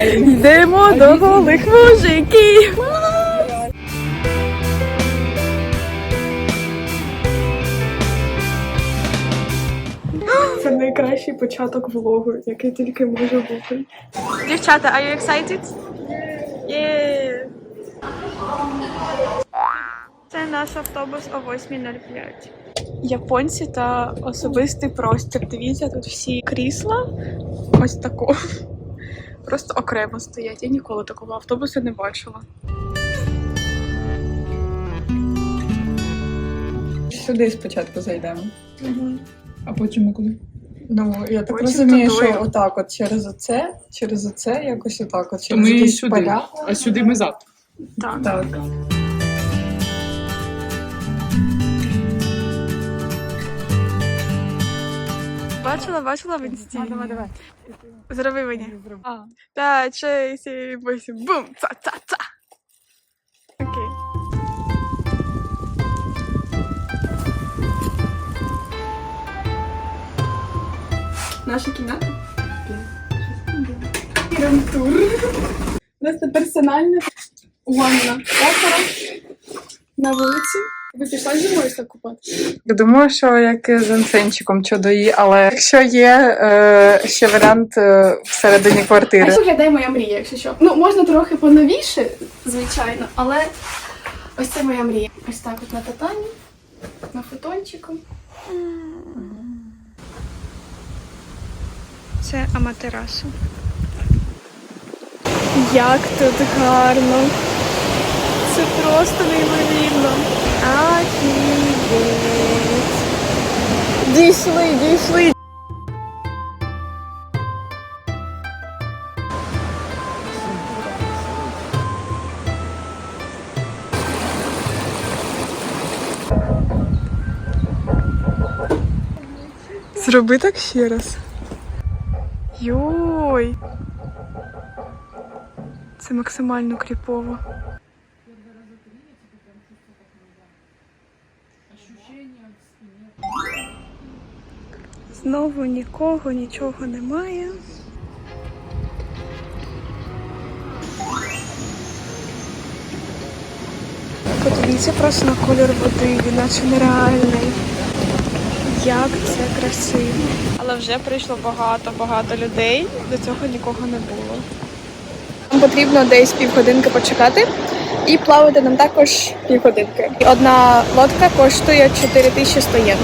Йдемо до голих мужиків. Це найкращий початок влогу, який тільки може бути. Дівчата, are you excited? Yeah. Це наш автобус о 8.05. Японці та особистий простір. Дивіться, тут всі крісла ось тако. Просто окремо стоять. Я ніколи такого автобусу не бачила. Сюди спочатку зайдемо, а потім ми куди? Ну, я так розумію, туди. що отак, от через оце, через оце, якось отак, от То через ми якісь сюди, поля. а сюди ми завтра. Так. Так. Бачила, бачила в інсті. Давай, давай. Зроби мені. П'ять, шесть, сім, вісім, бум, ца-ца-ца. Окей. Наша кімната? Рем-тур. У нас це персональна ванна опера на вулиці. Ви пішла зимою так купати? Я думаю, що як з ансенчиком чудої, але якщо є е, ще варіант е, всередині А квартири. як виглядає моя мрія, якщо що? Ну, можна трохи поновіше, звичайно, але ось це моя мрія. Ось так от на татамі, на футончику. Це Аматерасу. Як тут гарно! Це просто неймовірно. Офігеть! Дійшли, дійшли! Зроби так ще раз. Йой. Це максимально кріпово. Знову нікого, нічого немає. Подивіться просто на колір води, він наче нереальний. Як це красиво. Але вже прийшло багато-багато людей. До цього нікого не було. Нам потрібно десь півгодинки почекати. І плавати нам також півгодинки. Одна лодка коштує 4100 єн.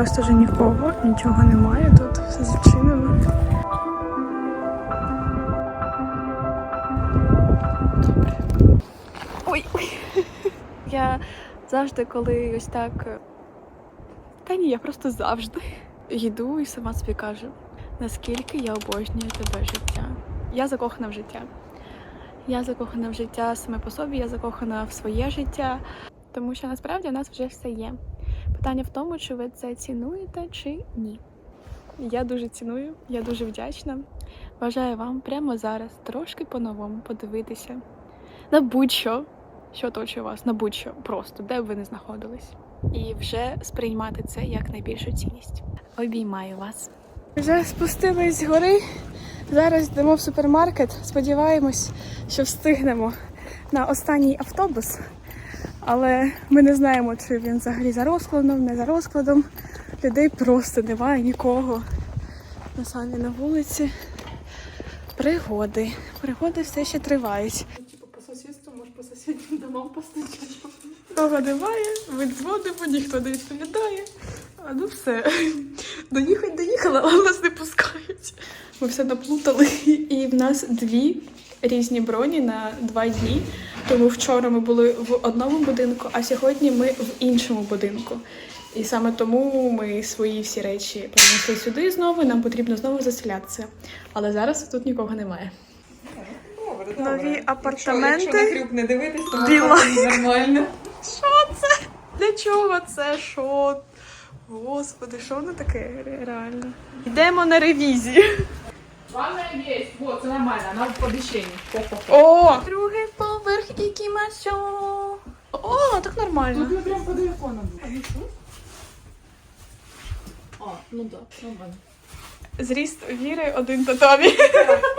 Просто вже нікого, нічого немає тут, все зачинено. Добре. Ой, ой. Я завжди, коли ось так. е, Та ні, я просто завжди йду і сама собі кажу, наскільки я обожнюю тебе життя. Я закохана в життя. Я закохана в життя саме по собі, я закохана в своє життя, тому що насправді у нас вже все є. Питання в тому, чи ви це цінуєте чи ні. Я дуже ціную, я дуже вдячна. Бажаю вам прямо зараз трошки по-новому подивитися на будь-що, що оточує вас, на будь-що, просто де б ви не знаходились. І вже сприймати це як найбільшу цінність. Обіймаю вас. Вже спустились з гори. Зараз йдемо в супермаркет. Сподіваємось, що встигнемо на останній автобус. Але ми не знаємо, чи він взагалі за розкладом, не за розкладом. Людей просто немає нікого. На самі на вулиці. Пригоди. Пригоди все ще тривають. Типу по сусідству, може по сусіднім домам постачати. Того немає, ми дзвонимо, ніхто не відповідає. А ну все. Доїхать доїхала, але нас не пускають. Ми все наплутали, і в нас дві різні броні на два дні. Тому вчора ми були в одному будинку, а сьогодні ми в іншому будинку. І саме тому ми свої всі речі перенесли сюди знову. і Нам потрібно знову заселятися. Але зараз тут нікого немає. Добре, Нові добре. апартаменти. Якщо, якщо на крюк не дивитись, то Біла. нормально. Що це? Для чого це? Що? Господи, що воно таке ре- реально? Йдемо на ревізію. Ванная есть, вот, все нормально, она в помещении. О! Другий поверх і кімасьо. О, так нормально. Тут мы прям по телефону. А, ну да, нормально. Зріст віри один татамі.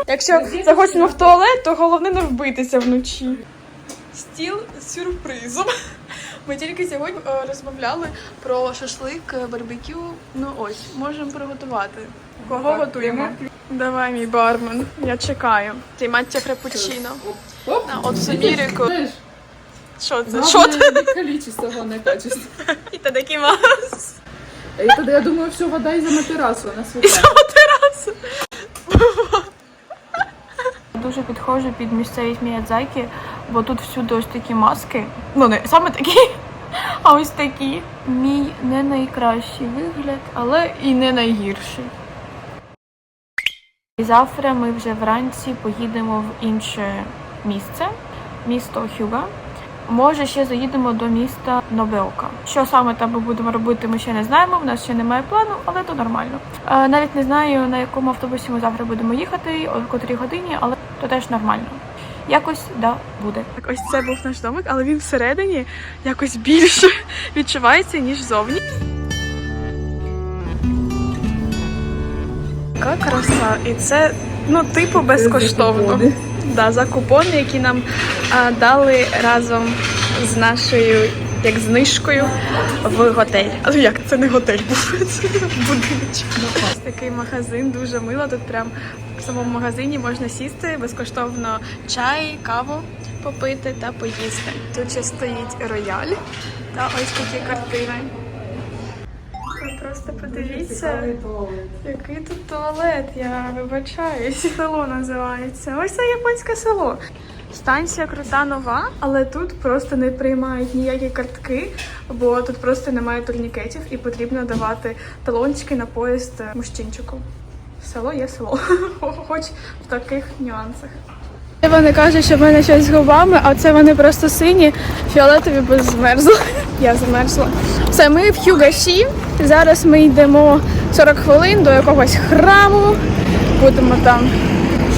Якщо захочемо в туалет, то головне не вбитися вночі. Стіл з сюрпризом. Ми тільки сьогодні е, розмовляли про шашлик, е, барбекю. Ну ось, можемо приготувати. Кого готуємо? Давай, мій бармен. Я чекаю. Ти маття фрапучино. От. Знаешь, Що це? Що це? главное не количество, главное качество. І тадакімас. И тогда я думаю, все, вода из-за на террасу, она светает. Дуже підходжу під місцевість Міядзакі, бо тут всюди ось такі маски. Ну, не саме такі, а ось такі. Мій не найкращий вигляд, але і не найгірший. І завтра ми вже вранці поїдемо в інше місце, місто Хюга. Може, ще заїдемо до міста Нобеока. Що саме там ми будемо робити, ми ще не знаємо. В нас ще немає плану, але то нормально. Е, навіть не знаю, на якому автобусі ми завтра будемо їхати, о котрій годині, але то теж нормально. Якось да буде. Так, ось це був наш домик, але він всередині якось більше відчувається, ніж зовні. Яка краса, і це ну типу безкоштовно. Да, за купони, які нам а, дали разом з нашою як знижкою в готель. Але як це не готель був, це будиночок. Такий магазин, дуже мило. Тут прям в самому магазині можна сісти безкоштовно чай, каву попити та поїсти. Тут ще стоїть рояль та ось такі картини. Просто подивіться. Який тут туалет, я вибачаюсь. Село називається. Ось це японське село. Станція крута нова, але тут просто не приймають ніякі картки, бо тут просто немає турнікетів і потрібно давати талончики на поїзд мужчинчику. Село є село, хоч в таких нюансах. Вони кажуть, що в мене щось з губами, а це вони просто сині, фіолетові, бо змерзли. Я замерзла. Все, ми в Хюгаші. Зараз ми йдемо 40 хвилин до якогось храму. Будемо там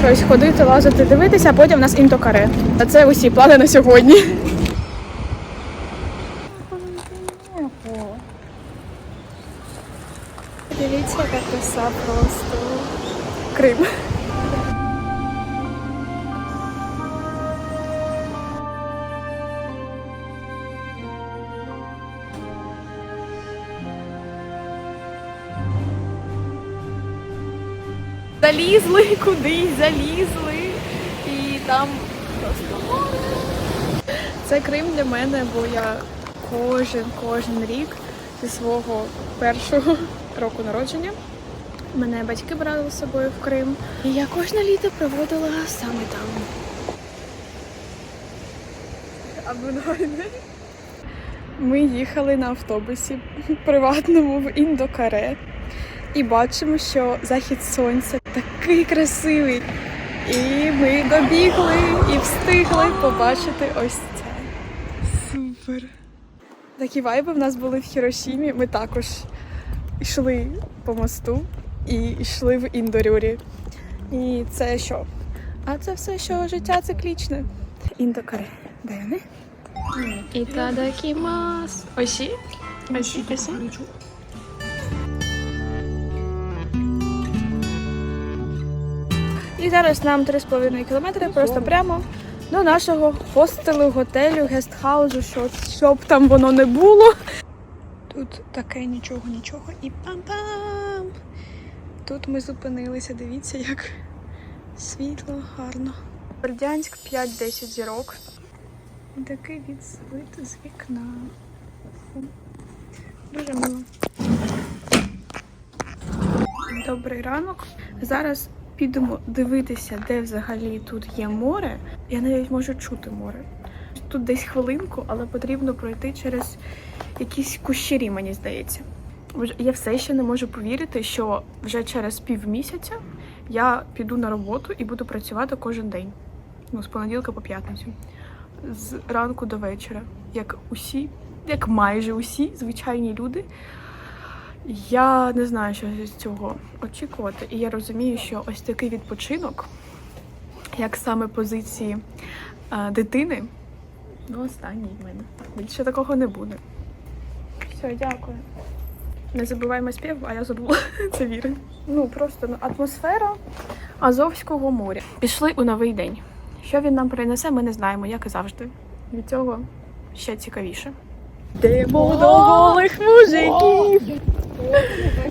щось ходити, лазити, дивитися, а потім у нас інтокаре. А це усі плани на сьогодні. Дивіться, яка краса просто. Крим. Залізли кудись, залізли. І там просто море. Це Крим для мене, бо я кожен, кожен рік зі свого першого року народження. Мене батьки брали з собою в Крим. І я кожне літо проводила саме там. Абональне. Ми їхали на автобусі приватному в Індокаре і бачимо, що захід сонця такий красивий. І ми добігли і встигли побачити ось це. Супер. Такі вайби в нас були в Хірошімі. Ми також йшли по мосту і йшли в Індорюрі. І це що? А це все, що життя циклічне. Індокаре. Де вони? Ітадакімас. Оші? Оші, оші. І зараз нам 3,5 кілометри просто прямо до нашого хостелу, готелю, гестхаузу, що, щоб там воно не було. Тут таке нічого, нічого і пам-пам. Тут ми зупинилися, дивіться, як світло, гарно. Бердянськ 5-10 зірок. І такий від з вікна. Дуже мило. Добрий ранок. Зараз підемо дивитися, де взагалі тут є море. Я навіть можу чути море. Тут десь хвилинку, але потрібно пройти через якісь кущері, мені здається. Я все ще не можу повірити, що вже через півмісяця я піду на роботу і буду працювати кожен день. Ну, з понеділка по п'ятницю. З ранку до вечора. Як усі, як майже усі звичайні люди. Я не знаю, що з цього очікувати. І я розумію, що ось такий відпочинок, як саме позиції е, дитини, ну, останній в мене. Більше такого не буде. Все, дякую. Не забуваємо спів, а я забула це віри. Ну просто ну, атмосфера Азовського моря. Пішли у новий день. Що він нам принесе, ми не знаємо, як і завжди. Від цього ще цікавіше. Йдемо до голих мужиків!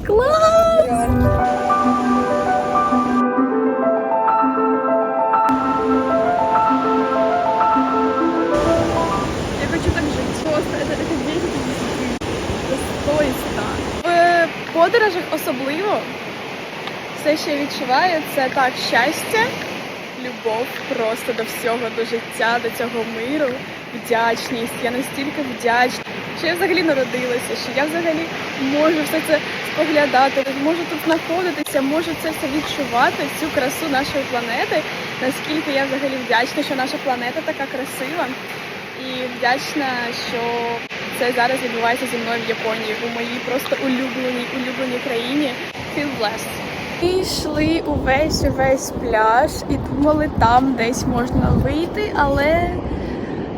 Клас! Я хочу так жити. Просто 10 10. Це 100 із 100. В подорожах особливо все, що я відчуваю, це так щастя, любов просто до всього, до життя, до цього миру, вдячність. Я настільки вдячна, що я взагалі народилася, що я взагалі можу все це споглядати, можу тут знаходитися, можу це все відчувати, цю красу нашої планети. Наскільки я взагалі вдячна, що наша планета така красива. І вдячна, що це зараз відбувається зі мною в Японії, у моїй просто улюбленій, улюбленій країні. Feel blessed. Ми йшли увесь увесь пляж і думали, там десь можна вийти, але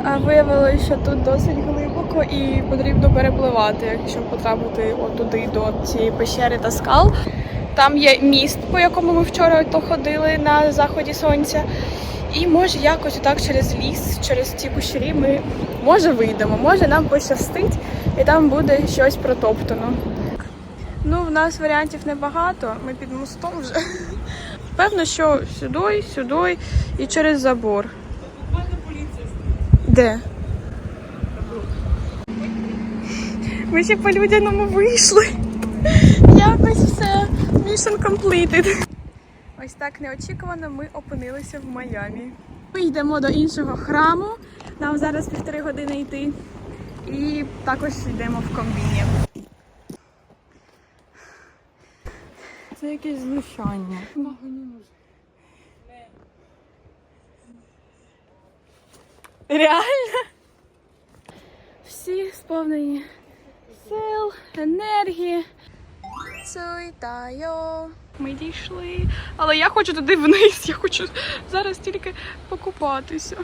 виявилося, що тут досить глибоко і потрібно перепливати, якщо потрапити отуди до цієї пещери та скал. Там є міст, по якому ми вчора то ходили на заході сонця. І може якось отак через ліс, через ці кущері ми може вийдемо, може нам пощастить, і там буде щось протоптано. Ну, в нас варіантів небагато, ми під мостом вже. Певно, що сюди, сюди і через забор. Де? Ми ще по людяному вийшли. Якось все. Mission completed. Ось так неочікувано ми опинилися в Майамі. Ми йдемо до іншого храму. Нам зараз півтори години йти. І також йдемо в комбіні. Це якесь знущання. Реально? Всі сповнені сил, енергії. Цуйтайо. Ми дійшли. Але я хочу туди вниз. Я хочу зараз тільки покупатися.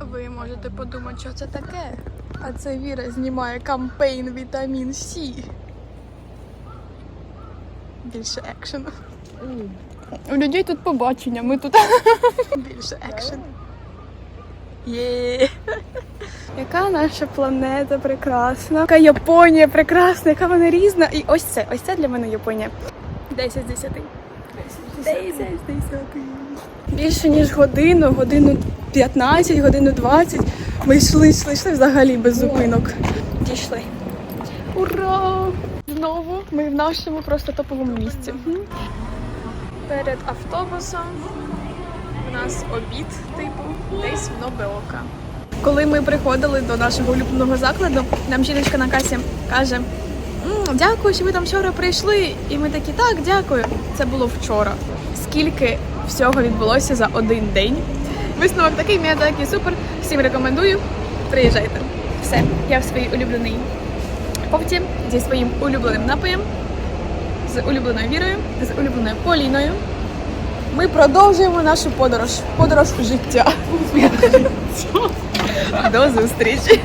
Ви можете подумати, що це таке. А це Віра знімає кампейн Вітамін Сі. Більше екшену. У людей тут побачення, ми тут більше екшену. Є. Яка наша планета прекрасна, яка Японія прекрасна, яка вона різна. І ось це, ось це для мене Японія. 10 з 10. 10 з 10. Більше ніж годину, годину 15, годину 20. Ми йшли, йшли, йшли взагалі без зупинок. Дійшли. Ура! Знову ми в нашому просто топовому місці. Перед автобусом у нас обід, типу, десь в Нобеока. Коли ми приходили до нашого улюбленого закладу, нам жіночка на касі каже: «М, Дякую, що ви там вчора прийшли. І ми такі, так, дякую. Це було вчора. Скільки всього відбулося за один день. Висновок такий, мені такий супер. Всім рекомендую. Приїжджайте. Все, я в своїй улюбленій повті зі своїм улюбленим напоєм, з улюбленою вірою, з улюбленою Поліною. Ми продовжуємо нашу подорож. Подорож життя. До зустрічі!